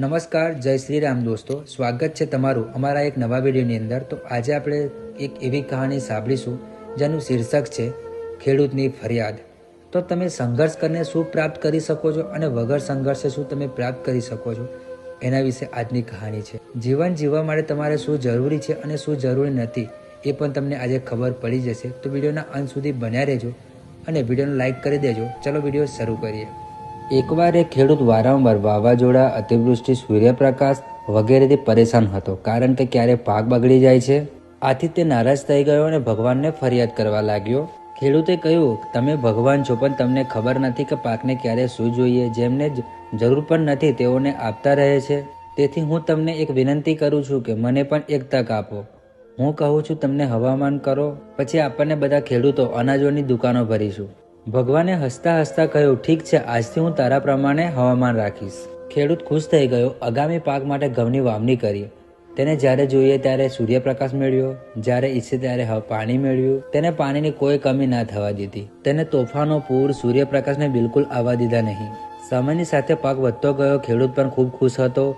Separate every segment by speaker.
Speaker 1: નમસ્કાર, જય શ્રી રામ દોસ્તો. સ્વાગત છે તમારું અમારા એક નવા વિડીયોની અંદર. તો આજે આપણે એક એવી કહાણી સાંભળીશું, જેનું શીર્ષક છે, ખેડૂતની ફરિયાદ. તો તમે સંઘર્ષ કરીને શું પ્રાપ્ત કરી શકો છો અને વગર સંઘર્ષે શું તમે પ્રાપ્ત કરી શકો છો? એના વિશે આજની કહાણી છે. જીવન જીવવા માટે તમારે શું જરૂરી છે અને શું જરૂરી નથી, એ પણ તમને આજે ખબર પડી જશે. તો વિડીયોના અંત સુધી બન્યા રહેજો અને વિડીયોને લાઇક કરી દેજો. ચલો વીડિયો શરૂ કરીએ. એકવાર એક ખેડૂત વારંવાર વાવાઝોડા, અતિવૃષ્ટિ, સૂર્યપ્રકાશ વગેરેથી પરેશાન હતો, કારણ કે ક્યારે પાક બગડી જાય છે? આથી તે નારાજ થઈ ગયો અને ભગવાનને ફરિયાદ કરવા લાગ્યો. ખેડૂતે કહ્યું, તમે ભગવાન છો, પણ તમને ખબર નથી કે પાકને ક્યારે શું જોઈએ, જેમને જરૂર પણ નથી, તેઓને આપતા રહે છે. તેથી હું તમને એક વિનંતી કરું છું કે મને પણ એક તક આપો. હું કહું છું, તમને હવામાન કરો, પછી આપણને બધા ખેડૂતો અનાજોની દુકાનો ભરીશું. ભગવાને હસતા હસતા કહ્યું, ઠીક છે, આજથી હું તારા પ્રમાણે હવામાન રાખીશ. ખેડૂત ખુશ થઈ ગયો. આગામી પાક માટે ઘઉંની વાવણી કરી. તેને જ્યારે જોઈએ ત્યારે સૂર્યપ્રકાશ મેળવ્યો. જ્યારે ઈચ્છે ત્યારે પાણી મેળવ્યું. તેને પાણીની કોઈ કમી ના થવા દીધી. તેને તોફાનો, પૂર, સૂર્યપ્રકાશને બિલકુલ આવવા દીધા નહીં. સમયની સાથે પાક વધતો ગયો. ખેડૂત પણ ખૂબ ખુશ હતો.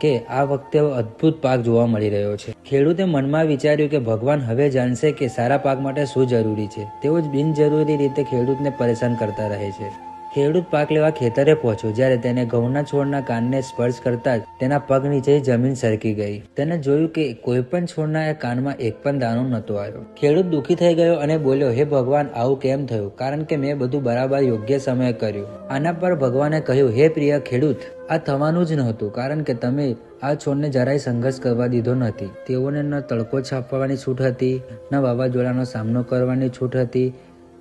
Speaker 1: કે આ વખતે અદ્ભુત પાક જોવા મળી રહ્યો છે. ખેડૂતે મનમાં વિચાર્યું કે ભગવાન હવે જાણશે કે સારા પાક માટે શું જરૂરી છે. તેઓ જ બિનજરૂરી રીતે ખેડૂતને પરેશાન કરતા રહે છે. ખેડૂત પાક લેવા ખેતરે પહોંચ્યો, જ્યારે તેને ઘઉંના છોડના કાનને સ્પર્શ કરતા જ તેના પગ નીચે જમીન સરકી ગઈ. તેને જોયું કે કોઈ પણ છોડના એ કાનમાં એક પણ દાણો નહોતો આવ્યો. ખેડૂત દુઃખી થઈ ગયો અને બોલ્યો, હે ભગવાન, આવું કેમ થયું? કારણ કે મેં બધું બરાબર યોગ્ય સમયે કર્યું. આના પર ભગવાને કહ્યું, હે પ્રિય ખેડૂત, આ થવાનું જ નહોતું, કારણ કે તમે આ છોડને જરાય સંઘર્ષ કરવા દીધો નથી. તેઓને ન તડકો છાપવાની છૂટ હતી, ન વાવાઝોડાનો સામનો કરવાની છૂટ હતી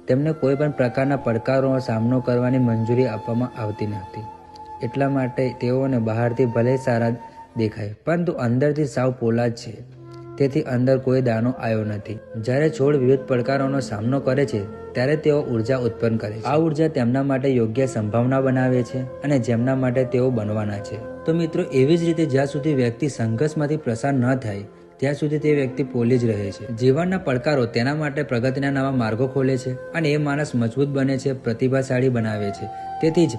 Speaker 1: તેમને કોઈ પણ પ્રકારના પડકારોનો સામનો કરવાની મંજૂરી આપવામાં આવતી નથી. એટલા માટે તેઓને બહારથી ભલે સારા દેખાય, પરંતુ અંદરથી સાવ પોલા જ છે. તેથી અંદર કોઈ દાનો આવ્યો નથી. જ્યારે છોડ વિવિધ પડકારોનો સામનો કરે છે, ત્યારે તેઓ ઊર્જા ઉત્પન્ન કરે છે. આ ઊર્જા તેમના માટે યોગ્ય સંભાવના બનાવે છે અને જેમના માટે તેઓ બનવાના છે. તો મિત્રો, એવી જ રીતે જ્યાં સુધી વ્યક્તિ સંઘર્ષમાંથી પ્રસાર ન થાય ત્યાં સુધી તે વ્યક્તિ પોલી જ રહે છે. જીવનના પડકારો તેના માટે પ્રગતિના નવા માર્ગો ખોલે છે અને એ માણસ મજબૂત બને છે, પ્રતિભાશાળી બનાવે છે. તેથી જ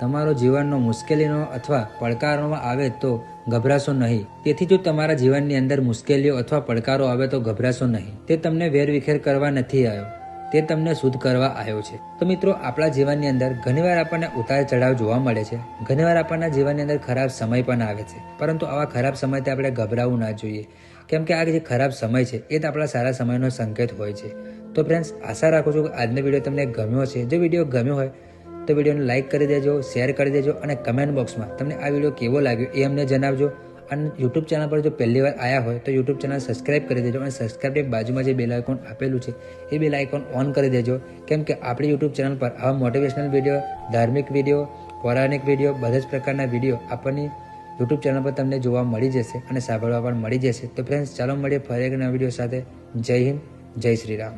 Speaker 1: તમારો જીવનનો મુશ્કેલીનો અથવા પડકારોમાં આવે તો ગભરાશો નહીં. તેથી જો તમારા જીવનની અંદર મુશ્કેલીઓ અથવા પડકારો આવે તો ગભરાશો નહીં. તે તમને વેરવિખેર કરવા નથી આવ્યો. તે તમને શુદ્ધ કરવા આવ્યો છે. તો મિત્રો, આપણા જીવનની અંદર ઘણીવાર આપણને ઉતાર ચઢાવ જોવા મળે છે. ઘણીવાર આપણના જીવનની અંદર ખરાબ સમય પણ આવે છે. પરંતુ આવા ખરાબ સમયથી આપણે ગભરાવું ના જોઈએ. કેમ કે આ જે ખરાબ સમય છે, એ જ આપણા સારા સમયનો સંકેત હોય છે. તો ફ્રેન્ડ્સ આશા રાખું છું કે આજનો વીડિયો તમને ગમ્યો છે જો વીડિયો ગમ્યો હોય, તો વિડીયોને લાઇક કરી દેજો શેર કરી દેજો અને કમેન્ટ બોક્સમાં તમને આ વીડિયો કેવો લાગ્યો એ અમને જણાવજો. અને યુટ્યુબ ચેનલ પર જો પહેલી વાર આવ્યા હોય તો યુટ્યુબ ચેનલ સબસ્ક્રાઈબ કરી દેજો અને સબસ્ક્રાઇબની બાજુમાં જે બેલ આઇકોન આપેલું છે, એ બેલ આઇકોન ઓન કરી દેજો. કેમ કે આપણી યુટ્યુબ ચેનલ પર આવા મોટિવેશનલ વીડિયો ધાર્મિક વીડિયો પૌરાણિક વીડિયો બધા જ પ્રકારના વીડિયો આપણને યુટ્યુબ ચેનલ પર તમને જોવા મળી જશે અને સાંભળવા પણ મળી જશે. તો ફ્રેન્ડ્સ ચાલો મળીએ ફરી એક નવા વીડિયો સાથે. જય હિન્દ, જય શ્રી રામ.